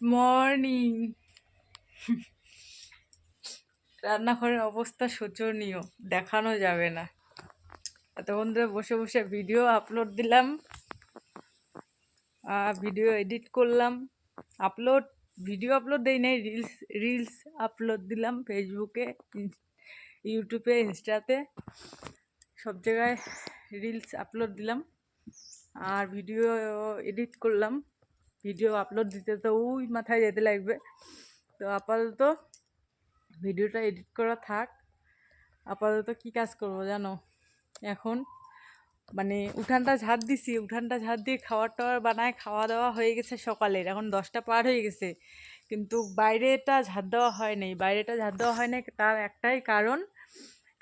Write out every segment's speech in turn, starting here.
Morning. রান্নাঘরের অবস্থা শোচনীয়, দেখানো যাবে না। এতক্ষণ ধরে বসে বসে ভিডিও আপলোড দিলাম ভিডিও এডিট করলাম, আপলোড, ভিডিও আপলোড দেই নাই রিলস রিলস আপলোড দিলাম ফেসবুকে ইউটিউবে ইনস্টাতে সব জায়গায় রিলস আপলোড দিলাম, আর ভিডিও এডিট করলাম। ভিডিও আপলোড দিতে তো ওই মাথায় যেতে লাগবে। তো আপাতত ভিডিওটা এডিট করা থাক। আপাতত কি কাজ করব জানো? এখন মানে উঠানটা ঝাড় দিছি, উঠানটা ঝাড় দিয়ে খাবার টাওয়ার বানায় খাওয়া দাওয়া হয়ে গেছে সকালের, এখন দশটা পার হয়ে গেছে। কিন্তু বাইরেটা ঝাড় দেওয়া হয় নাই, বাইরেটা ঝাড় দেওয়া হয় নাই তার একটাই কারণ।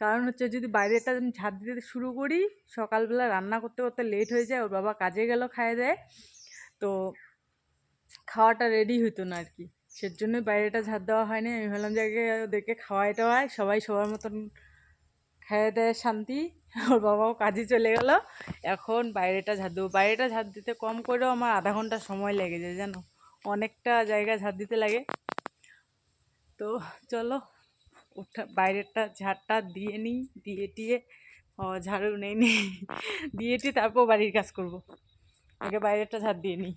কারণ হচ্ছে যদি বাইরেটা আমি ঝাড় দিতে শুরু করি, সকালবেলা রান্না করতে করতে লেট হয়ে যায়, ওর বাবা কাজে গেল খায় দেয়। তো খাওয়াটা রেডি হতো না আর কি সেজন্যই বাইরেটা ঝাড় দেওয়া হয়নি। আমি ভাবলাম যে আগে ওদেরকে খাওয়াই টাওয়াই সবাই সবার মতন খাইয়ে দেয় শান্তি। ওর বাবাও কাজে চলে গেল। এখন বাইরেটা ঝাড় দেবো। বাইরেটা ঝাড় দিতে কম করেও আমার আধা ঘণ্টা সময় লেগে যায়, জানো? অনেকটা জায়গা ঝাড় দিতে লাগে। তো চলো, উঠা, বাইরেরটা ঝাড়টা দিয়ে নিই, দিয়ে টিয়ে ঝাড়ু নেই নি দিয়ে টিয়ে তারপর বাড়ির কাজ করব। আগে বাইরেরটা ঝাড় দিয়ে নিই।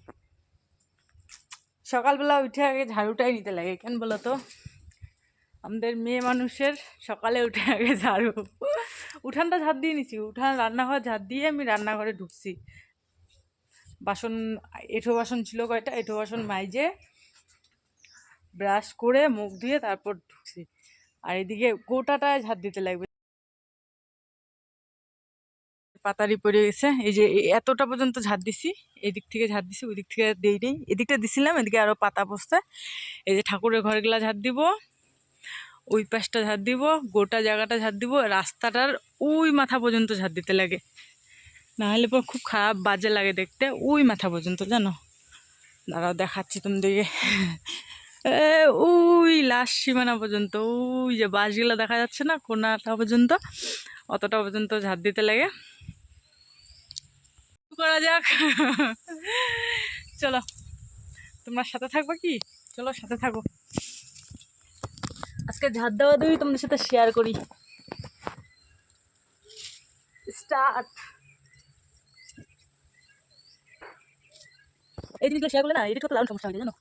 সকালবেলা উঠে আগে ঝাড়ুটাই নিতে লাগে, কেন বলো তো আমাদের মেয়ে মানুষের সকালে উঠে আগে ঝাড়ু। উঠানটা ঝাড় দিয়ে নিছি, উঠান, রান্নাঘর ঝাড় দিয়ে আমি রান্নাঘরে ঢুকছি। বাসন, এঁঠো বাসন ছিল কয়টা? এঁঠো বাসন মাইজে ব্রাশ করে মুখ ধুয়ে তারপর ঢুকছি। আর এদিকে গোটাটায় ঝাড় দিতে লাগবে। পাতারি পড়ে গেছে। এই যে এতটা পর্যন্ত ঝাড় দিছি। এদিক থেকে ঝাড় দিছি ওই দিক থেকে দেই নেই। এদিকটা দিছিলাম, এদিকে আরও পাতা বসতে এই যে ঠাকুরের ঘরগুলা ঝাড় দিব, ওই পাশটা ঝাড় দিব, গোটা জায়গাটা ঝাড় দিব, রাস্তাটার ওই মাথা পর্যন্ত ঝাড় দিতে লাগে। না হলে পর খুব খারাপ বাজে লাগে দেখতে, ওই মাথা পর্যন্ত, জানো? দাঁড়াও, দেখাচ্ছি তোমাদেরকে। ওই লাস্ট সীমানা পর্যন্ত, ওই যে বাসগুলো দেখা যাচ্ছে না, কোনাটা পর্যন্ত, অতটা পর্যন্ত ঝাড় দিতে লাগে। করা যাক। চলো, তোমরা সাথে থাকব কি? চলো, সাথে থাকো। আজকে ঝাঁত দেওয়া দিই তোমাদের সাথে শেয়ার করি। স্টার্ট এই জিনিসগুলো শেয়ার করলে না? এডিট করতে দারুণ সমস্যা হয়ে যায় জানো?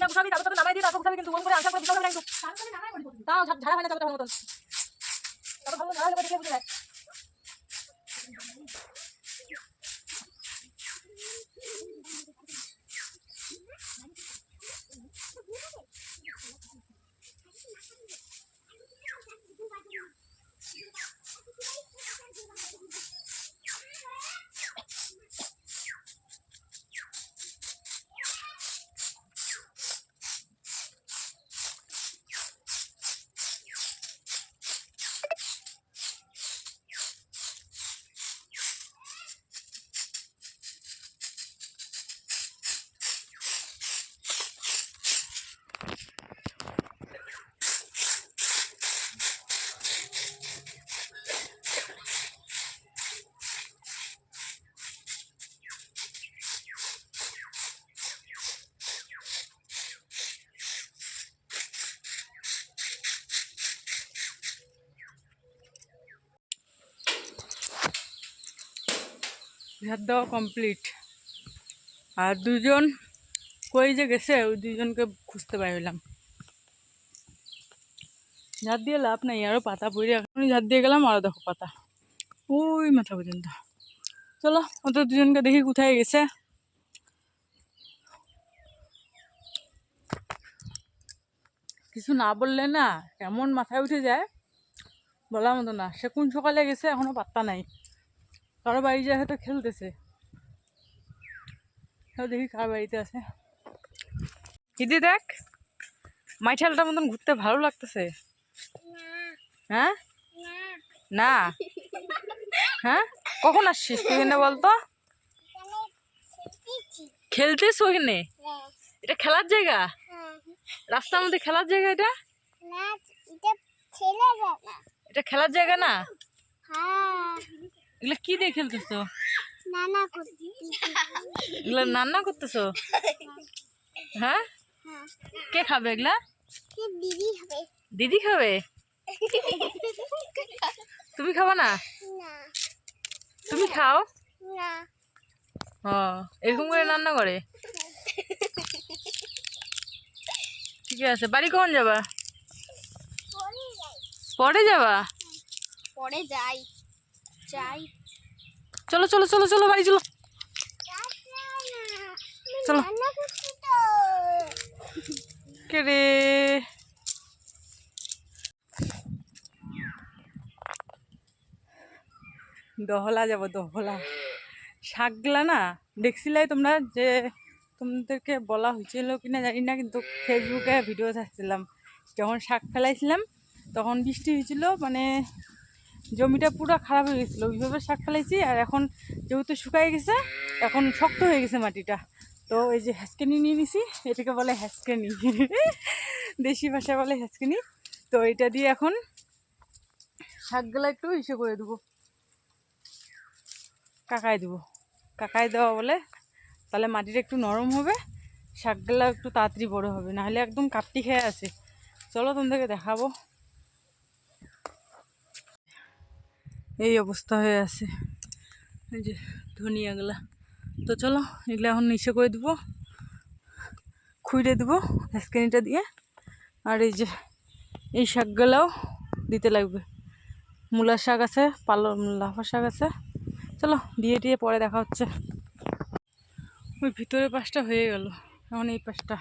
বিছনা গুছাবি তারপর তোকে নামাই দিই তারপর গুছাবি কিন্তু ওরকম করে আশা করে বিছনা গুছাবি ঝাড়া হয় না তারপর মতন। তারপর ভালো দেখে বুঝে যায়। ঝাড় দেওয়া কমপ্লিট আর দুজন কই যে গেছে, ওই দুজনকে খুঁজতে পারলাম ঝাড় দিয়ে লাভ নাই আরও পাতা পড়ে এখনই ঝাড় দিয়ে গেলাম আরও দেখো পাতা। ওই মাথা পর্যন্ত। চলো ওদের দুজনকে দেখি কোথায় গেছে। কিছু না বললে না এমন মাথায় উঠে যায়, বলার মতো না। সে কোন সকালে গেছে, এখনও পাত্তা নাই। কারও বাড়ি যায় হয়তো খেলতেছে। তাও দেখি কার বাড়িতে আছে। ইদি দেখ মাইঠালটার মতন ঘুরতে ভালো লাগতেছে। হ্যাঁ? না? হ্যাঁ? কখন আসছিস তুই এখানে বলতো? খেলতেছ ওখানে? এটা খেলার জায়গা? রাস্তার মধ্যে খেলার জায়গা এটা? এটা খেলার জায়গা না? এগুলো কি দিয়ে খেলতেছো? এগুলো রান্না করতেছো? হ্যাঁ? কে খাবে এগুলা? দিদি খাবে? তুমি খাবা না? তুমি খাও? ও এরকম করে রান্না করে? ঠিক আছে বাড়ি কখন যাবা? পরে যাবা? পরে যাই। যাই চলো চলো চলো চলো বাড়ি চলো। চলো। কে রে? দহলা যাব দহলা। শাকগুলা না দেখছিলাই তোমরা যে তোমাদেরকে বলা হয়েছিল কিনা জানি না কিন্তু ফেসবুকে ভিডিও ছাড়ছিলাম যখন শাক ফেলাইছিলাম তখন বৃষ্টি হয়েছিল মানে জমিটা পুরো খারাপ হয়ে গেছিল। ওইভাবে শাক ফেলাইছি আর এখন যেহেতু শুকাই গেছে, এখন শক্ত হয়ে গেছে মাটিটা। তো এই যে হ্যাসকেনি নিয়ে নিছি, এটাকে বলে হ্যাসকেনি দেশি ভাষায় বলে হ্যাসকেনি তো এটা দিয়ে এখন শাকগুলো একটু ইসে করে দেবো। কাকায় দেবো। কাকায় দেওয়া বলে তাহলে মাটিটা একটু নরম হবে, শাকগুলো একটু তাড়াতাড়ি বড় হবে, নাহলে একদম কাপটি খেয়ে আছে। চলো তোমাদেরকে দেখাবো। এই অবস্থা হয়ে আছে। এই যে ধনিয়াগুলা। তো চলো, এগুলো এখন ইসে করে দেবো। খুঁড়ে দেবো স্ক্রিনটা দিয়ে। আর এই যে, এই শাকগুলাও দিতে লাগবে। মূলার শাক আছে, পালং লাফা শাক আছে। চলো, দিয়ে দিয়ে পরে দেখা হচ্ছে। ওই ভিতরের পাশটা হয়ে গেল। এখন এই পাশটা।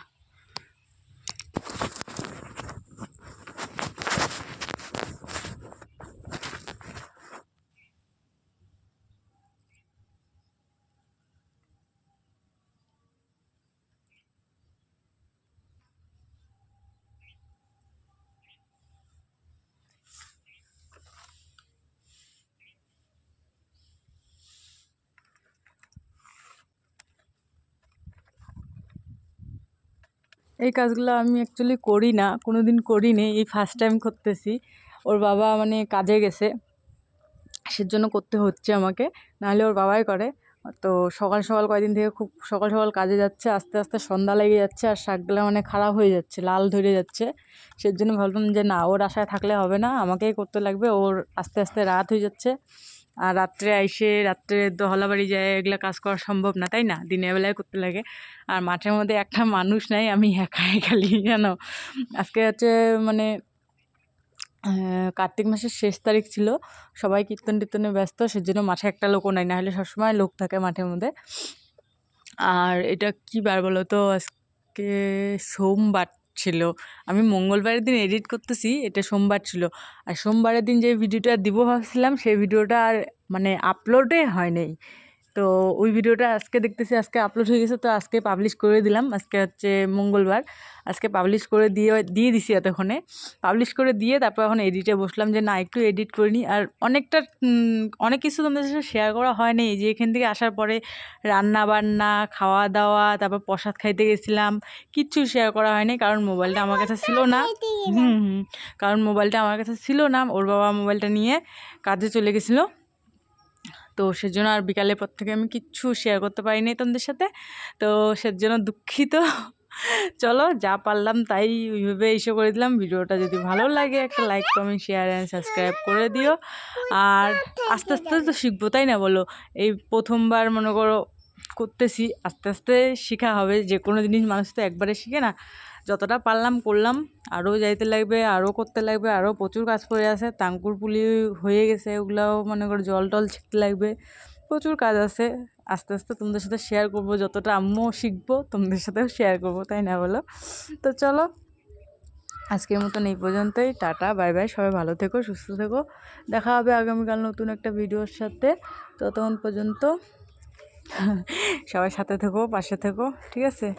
এই কাজগুলো আমি অ্যাকচুয়ালি করি না কোনো দিন করিনি, এই ফার্স্ট টাইম করতেছি। ওর বাবা মানে কাজে গেছে, সেজন্য করতে হচ্ছে আমাকে, নাহলে ওর বাবাই করে। তো সকাল সকাল কয়দিন থেকে খুব সকাল সকাল কাজে যাচ্ছে, আস্তে আস্তে সন্ধ্যা লেগে যাচ্ছে আর শাকগুলো মানে খারাপ হয়ে যাচ্ছে, লাল ধরে যাচ্ছে। সেজন্য ভাবলাম যে না, ওর আশায় থাকলে হবে না, আমাকেই করতে লাগবে, ওর আস্তে আস্তে রাত হয়ে যাচ্ছে। আর রাত্রে আইসে রাত্রে দহলা বাড়ি যায়, এগুলো কাজ করা সম্ভব না, তাই না? দিনের বেলায় করতে লাগে। আর মাঠের মধ্যে একটা মানুষ নাই, আমি একাই খালি, জানো? আজকে হচ্ছে মানে কার্তিক মাসের শেষ তারিখ ছিল, সবাই কীর্তন টীর্তনে ব্যস্ত, সেজন্য মাঠে একটা লোকও নাই, নাহলে সবসময় লোক থাকে মাঠের মধ্যে। আর এটা কি বার বলো তো, আজকে সোমবার ছিল। আমি মঙ্গলবারের দিন এডিট করতেছি, এটা সোমবার ছিল। আর সোমবারের দিন যে ভিডিওটা দিব ভাবছিলাম, সেই ভিডিওটা আর মানে আপলোডে হয় নাই। তো ওই ভিডিওটা আজকে দেখতেছি, আজকে আপলোড হয়ে গেছে, তো আজকে পাবলিশ করে দিলাম। আজকে হচ্ছে মঙ্গলবার। আজকে পাবলিশ করে দিয়ে দিয়ে দিছি এতক্ষণে। পাবলিশ করে দিয়ে তারপর এখন এডিটে বসলাম যে, না, একটু এডিট করে নিই আর অনেকটা অনেক কিছু তোমাদের সাথে শেয়ার করা হয়নি যে এখান থেকে আসার পরে রান্না বান্না খাওয়া দাওয়া তারপর প্রসাদ খাইতে গেছিলাম। কিচ্ছু শেয়ার করা হয়নি, কারণ মোবাইলটা আমার কাছে ছিল না। হুম হুম, কারণ মোবাইলটা আমার কাছে ছিল না। ওর বাবা মোবাইলটা নিয়ে কাজে চলে গেছিল। তো সেজন্য আর বিকালে পর থেকে আমি কিচ্ছু শেয়ার করতে পারিনি তোমাদের সাথে। তো সেজন্য দুঃখিত। চলো যা পারলাম তাই ওইভাবে এসে করে দিলাম। ভিডিওটা যদি ভালো লাগে একটা like comment share and subscribe করে দিও। আর আস্তে আস্তে তো শিখব, তাই না বলো? এই প্রথমবার মনে করো করতেছি, আস্তে আস্তে শেখা হবে, যে কোনো জিনিস মানুষ তো একবারে শিখে না। যতটা পারলাম করলাম, আরও যাইতে লাগবে, আরও করতে লাগবে, আরও প্রচুর কাজ পড়ে আছে তাঙ্কুর পুলি হয়ে গেছে, ওগুলাও মনে করো জল টল ছিটতে লাগবে, প্রচুর কাজ আছে। আস্তে আস্তে তোমাদের সাথে শেয়ার করব, যতটা আম্মুও শিখব, তোমাদের সাথেও শেয়ার করব, তাই না বলো? তো চলো, আজকের মতন এই পর্যন্তই, টাটা বাই বাই সবাই ভালো থেকো, সুস্থ থেকো, দেখা হবে আগামীকাল নতুন একটা ভিডিওর সাথে, ততক্ষণ পর্যন্ত সবাই সাথে থেকো, পাশে থেকো, ঠিক আছে?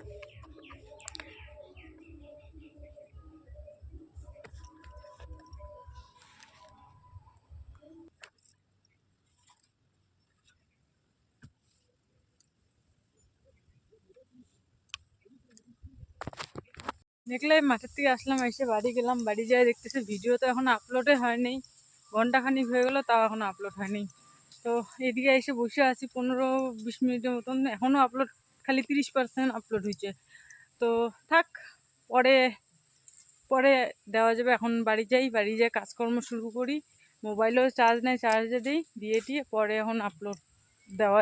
দেখলাম মাঠের থেকে আসলাম, এসে বাড়ি গেলাম, বাড়ি যাই দেখতেছি ভিডিও তো এখন আপলোডে হয়নি। ঘন্টাখানিক হয়ে গেলো, তাও এখন আপলোড হয়নি। তো এদিকে এসে বসে আছি, পনেরো বিশ মিনিটের মতন। এখনও আপলোড খালি তিরিশ পার্সেন্ট আপলোড হয়েছে। তো থাক, পরে পরে দেওয়া যাবে। এখন বাড়ি যাই বাড়ি যাই কাজকর্ম শুরু করি। মোবাইলেও চার্জ নেই চার্জে দিই, দিয়ে দিয়ে পরে এখন আপলোড দেওয়া